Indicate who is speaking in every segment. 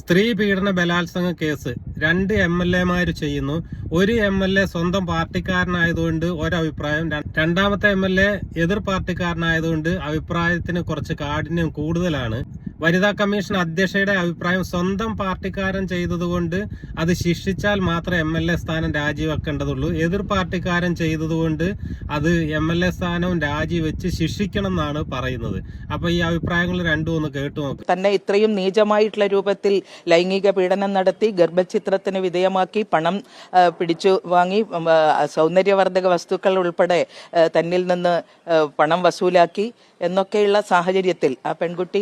Speaker 1: സ്ത്രീ പീഡന ബലാത്സംഗ കേസ് രണ്ട് എം എൽ എമാർ ചെയ്യുന്നു. ഒരു എം എൽ എ സ്വന്തം പാർട്ടിക്കാരനായതുകൊണ്ട് ഒരഭിപ്രായം രണ്ടാമത്തെ എം എൽ എ എതിർ പാർട്ടിക്കാരനായതുകൊണ്ട് അഭിപ്രായത്തിന് കുറച്ച് കാഠിന്യം കൂടുതലാണ്. വനിതാ കമ്മീഷൻ അധ്യക്ഷയുടെ അഭിപ്രായം സ്വന്തം പാർട്ടിക്കാരൻ ചെയ്തതുകൊണ്ട് അത് ശിക്ഷിച്ചാൽ മാത്രമേ എം എൽ എ സ്ഥാനം രാജിവെക്കേണ്ടതുള്ളൂ. എതിർ പാർട്ടിക്കാരൻ ചെയ്തതുകൊണ്ട് അത് എം എൽ എ സ്ഥാനവും രാജിവെച്ച് ശിക്ഷിക്കണം എന്നാണ് പറയുന്നത്. അപ്പൊ ഈ അഭിപ്രായങ്ങൾ രണ്ടും ഒന്ന് കേട്ടു നോക്കും.
Speaker 2: തന്നെ ഇത്രയും നീചമായിട്ടുള്ള രൂപത്തിൽ ലൈംഗിക പീഡനം നടത്തി ഗർഭചിത്രത്തിന് വിധേയമാക്കി പണം പിടിച്ചു വാങ്ങി സൗന്ദര്യവർദ്ധക വസ്തുക്കൾ ഉൾപ്പെടെ തന്നിൽ നിന്ന് പണം വസൂലാക്കി എന്നൊക്കെയുള്ള സാഹചര്യത്തിൽ ആ പെൺകുട്ടി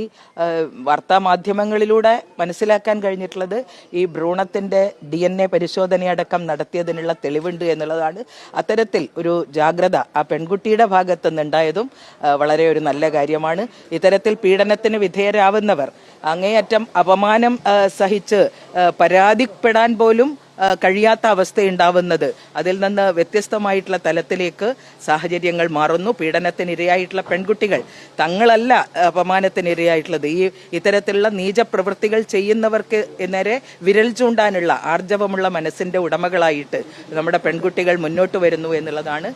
Speaker 2: ആ, വാർത്താ മാധ്യമങ്ങളിലൂടെ മനസ്സിലാക്കാൻ കഴിഞ്ഞിട്ടുള്ളത് ഈ ഭ്രൂണത്തിന്റെ ഡി എൻ എ പരിശോധനയടക്കം നടത്തിയതിനുള്ള തെളിവുണ്ട് എന്നുള്ളതാണ്. അത്തരത്തിൽ ഒരു ജാഗ്രത ആ പെൺകുട്ടിയുടെ ഭാഗത്തു നിന്നുണ്ടായതും വളരെ ഒരു നല്ല കാര്യമാണ്. ഇത്തരത്തിൽ പീഡനത്തിന് വിധേയരാവുന്നവർ അങ്ങേയറ്റം അപമാനം സഹിച്ച് പരാതിപ്പെടാൻ പോലും കഴിയാത്ത അവസ്ഥയുണ്ടാവുന്നത്. അതിൽ നിന്ന് വ്യത്യസ്തമായിട്ടുള്ള തലത്തിലേക്ക് സാഹചര്യങ്ങൾ മാറുന്നു. പീഡനത്തിനിരയായിട്ടുള്ള പെൺകുട്ടികൾ തങ്ങളല്ല അപമാനത്തിനിരയായിട്ടുള്ളത്. ഈ ഇത്തരത്തിലുള്ള നീചപ്രവൃത്തികൾ ചെയ്യുന്നവർക്ക് നേരെ വിരൽ ചൂണ്ടാനുള്ള ആർജവമുള്ള മനസ്സിന്റെ ഉടമകളായിട്ട് നമ്മുടെ പെൺകുട്ടികൾ മുന്നോട്ട് വരുന്നു എന്നുള്ളതാണ്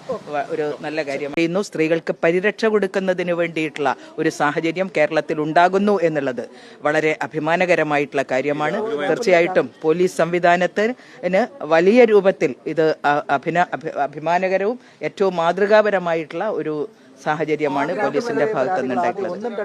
Speaker 2: ഒരു നല്ല കാര്യം. ചെയ്യുന്നു സ്ത്രീകൾക്ക് പരിരക്ഷ കൊടുക്കുന്നതിന് വേണ്ടിയിട്ടുള്ള ഒരു സാഹചര്യം കേരളത്തിൽ ഉണ്ടാകുന്നു എന്നുള്ളത് വളരെ അഭിമാനകരമായിട്ടുള്ള കാര്യമാണ്. തീർച്ചയായിട്ടും പോലീസ് സംവിധാനത്തിന് വലിയ രൂപത്തിൽ ഇത് അഭിന അഭിമാനകരവും ഏറ്റവും മാതൃകാപരമായിട്ടുള്ള ഒരു സാഹചര്യമാണ് പോലീസിന്റെ ഭാഗത്തുനിന്നുണ്ടായിട്ടുള്ളത്.